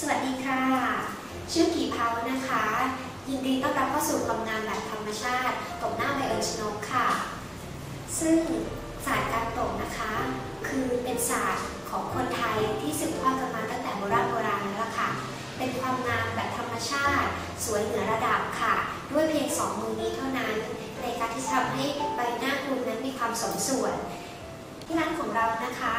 สวัสดีค่ะ ชื่อกีเพานะคะ ยินดีต้อนรับเข้าสู่ความงามแบบธรรมชาติตบหน้าไบเอิญชนกค่ะ ซึ่งศาสตร์การตกนะคะ คือเป็นศาสตร์ของคนไทยที่สืบทอดกันมาตั้งแต่โบราณโบราณแล้วล่ะค่ะ เป็นความงามแบบธรรมชาติ สวยเหนือระดับค่ะ ด้วยเพียงสองมือนี้เท่านั้น ในการที่ทำให้ใบหน้าคุณนั้นมีความสมส่วน ที่ร้านของเรานะคะ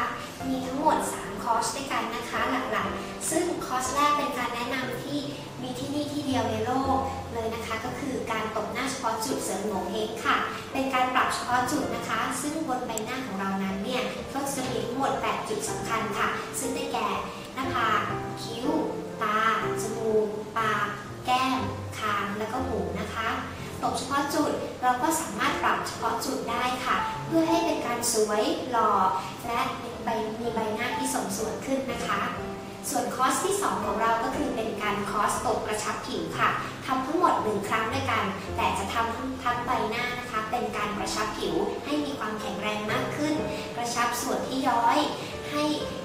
มีทั้งหมด 3 คอร์สด้วยกันนะคะ หลักๆ ซึ่งคอร์สแรกเป็นการแนะนำที่มีที่นี่ที่เดียวในโลกเลยนะคะก็คือการตบหน้าเฉพาะจุดเสริมโงเฮงค่ะ เป็นการปรับเฉพาะจุดนะคะ ซึ่งบนใบหน้าของเรานั้นเนี่ยก็จะมีทั้งหมด 8 จุดสำคัญค่ะ ซึ่งได้แก่หน้าผากคิ้ว ตา จมูก ปาก แก้ม คาง แล้วก็หูนะคะ ตบเฉพาะจุด เราก็สามารถปรับเฉพาะจุดได้ค่ะ เพื่อให้เป็นการสวยหล่อและมีใบมีใบหน้าที่สมส่วนขึ้นนะคะ ส่วนคอสที่ 2 ของเราก็คือเป็นการคอสตบกระชับผิวค่ะทำทั้งหมด 1 ครั้งด้วยกัน แต่จะทำทั้งทั้งใบหน้านะคะ เป็นการกระชับผิวให้มีความแข็งแรงมากขึ้น กระชับส่วนที่ย้อยให้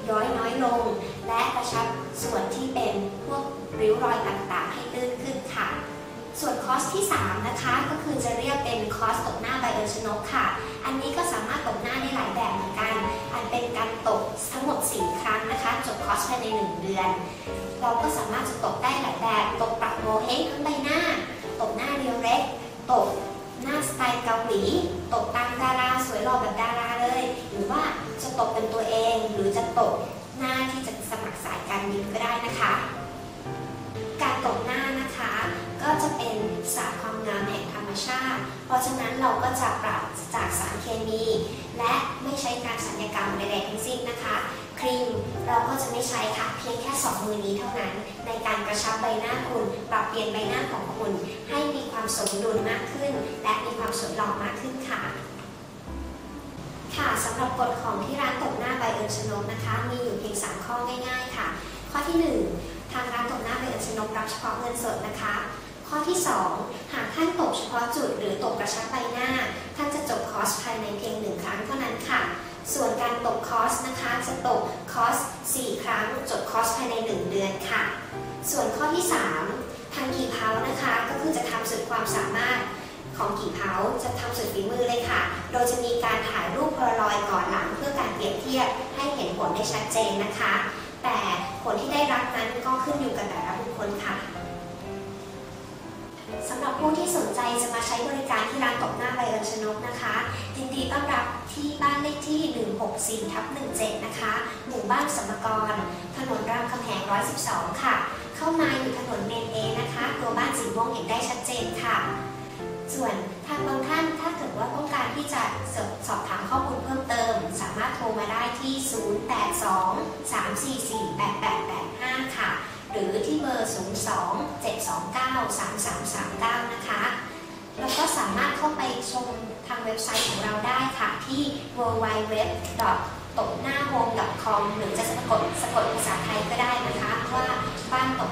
ย้อยน้อยลง และกระชับส่วนที่เป็นพวกริ้วรอยต่างๆ ให้ตื้นขึ้นค่ะ ส่วนคอร์สที่ 3 นะคะ ก็คือจะเรียกเป็นคอร์สตบหน้าใบเอิญชนกค่ะ อันนี้ก็สามารถตบหน้าได้หลายแบบเหมือนกัน อันเป็นการตบทั้งหมด 4 ครั้งนะคะ จบคอร์สภายใน 1 เดือน เราก็สามารถจะตบได้หลายแบบตบปรับโมเฮงทั้งใบหน้าตบหน้าเรียวเล็กตบหน้าสไตล์เกาหลีตบตามดาราสวยหล่อแบบดาราเลย หรือว่าจะตบเป็นตัวเอง หรือจะตบหน้าที่จะสมัครสายการบินก็ได้นะคะ ชาติ เพราะฉะนั้นเราก็จะปราศจากสารเคมี และไม่ใช้การสัญญกรรมใดๆทั้งสิ้นนะคะ ครีมเราก็จะไม่ใช้ค่ะเพียงแค่2มือนี้เท่านั้น ในการกระชับใบหน้าคุณ ปรับเปลี่ยนใบหน้าของคุณ ให้มีความสมดุลมากขึ้น และมีความสวยหล่อมากขึ้นค่ะค่ะสำหรับกฎของที่ร้านตบหน้าใบเอิญชนกนะคะ มีอยู่เพียง 3 ข้อง่าย ๆ ค่ะ ข้อที่ 1 ทางร้านตบหน้าใบเอิญชนกรับเฉพาะเงินสดนะคะ ข้อที่ 2 เฉพาะจุดหรือตบกระชับใบหน้า ท่านจะจบคอร์สภายในเพียงหนึ่งครั้งเท่านั้นค่ะ ส่วนการตบคอร์สนะคะจะตบคอร์ส 4 ครั้ง จบคอร์สภายใน 1 เดือนค่ะ ส่วนข้อที่ 3 ทางกี่เพานะคะก็คือจะทำสุดความสามารถของกี่เพาจะทำสุดฝีมือเลยค่ะ โดยจะมีการถ่ายรูปโพลารอยก่อนหลังเพื่อการเปรียบเทียบให้เห็นผลได้ชัดเจนนะคะ แต่ผลที่ได้รับนั้นก็ขึ้นอยู่กับแต่ละบุคคลค่ะำหรับผู้ที่สนใจจะมาใช้บริการที่ร้านตบหน้าใบเอิญชนกนะคะยินดีต้อนรับที่บ้านเลขที่ 164ทับ17 นะคะ หมู่บ้านสมกร ถนนรามคำแหง 112 ค่ะ เข้ามาอยู่ถนนเมนเอนะคะ ตัวบ้านสีม่วงเห็นได้ชัดเจนค่ะ ส่วนทางบางท่านถ้าเกิดว่าต้องการที่จะสอบสอบถามข้อมูลเพิ่มเติม สามารถโทรมาได้ที่ 082 344 หรือที่เบอร์ 02 729 3339 นะคะ แล้วก็สามารถเข้าไปชมทางเว็บไซต์ของเราได้ค่ะ ที่ www. ตกหน้าวง com หรือจะสะกดสะกดภาษาไทยก็ได้นะคะ ว่าบ้านตบ